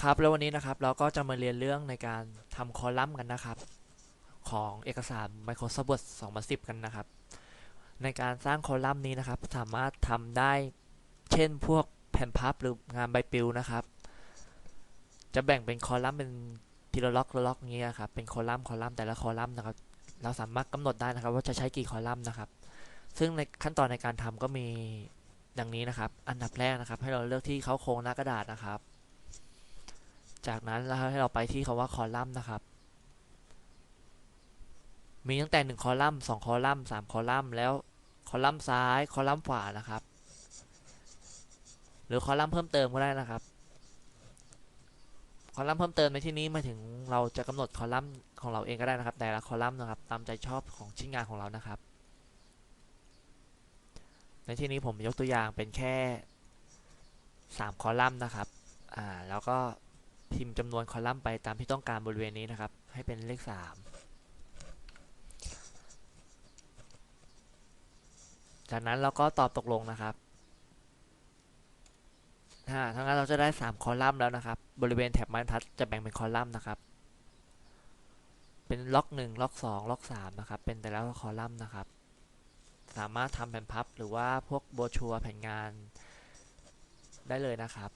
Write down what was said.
ครับแล้ววันนี้นะครับเราก็จะมาเรียนเรื่องในการทำคอลัมน์กันนะครับ ของเอกสาร Microsoft Word 2010 กันนะครับ ในการสร้างคอลัมน์นี้นะครับ สามารถทำได้เช่นพวกแผ่นพับหรืองานใบปลิวนะครับ จะแบ่งเป็นคอลัมน์เป็นทีละล็อกละล็อกอย่างเงี้ยครับเป็นคอลัมน์คอลัมน์แต่ละคอลัมน์นะครับ เราสามารถกำหนดได้นะครับ ว่าจะใช้กี่คอลัมน์นะครับ ซึ่งในขั้นตอนในการทำก็มี ดังนี้นะครับ อันดับแรกนะครับ ให้เราเลือกที่เขาโครงหน้ากระดาษนะครับ จากนั้นเราให้เราไปที่คำว่าคอลัมน์นะครับ มีตั้งแต่ 1 คอลัมน์2คอลัมน์3คอลัมน์แล้วคอลัมน์ซ้ายคอลัมน์ขวานะครับ หรือคอลัมน์เพิ่มเติมก็ได้นะครับ คอลัมน์เพิ่มเติมในที่นี้หมายถึงเราจะกำหนดคอลัมน์ของเราเองก็ได้นะครับ แต่ละคอลัมน์นะครับ ตามใจชอบของชิ้นงานของเรานะครับ ในที่นี้ผมยกตัวอย่างเป็นแค่ 3 คอลัมน์นะครับ อ่า แล้วก็พิมพ์จำนวนคอลัมน์ไปตามที่ต้องการบริเวณนี้นะครับ ให้เป็นเลข 3 จากนั้นเราก็ตอบตกลงนะครับถ้าทั้งนั้นเราจะได้ 3 คอลัมน์แล้วนะครับ บริเวณแถบไม้บรรทัดจะแบ่งเป็นคอลัมน์นะครับ เป็นล็อก 1 ล็อก 2 ล็อก 3 นะครับ เป็นแต่ละคอลัมน์นะครับ สามารถทำแผ่นพับหรือว่าพวกโบชัวแผ่นงานได้เลยนะครับ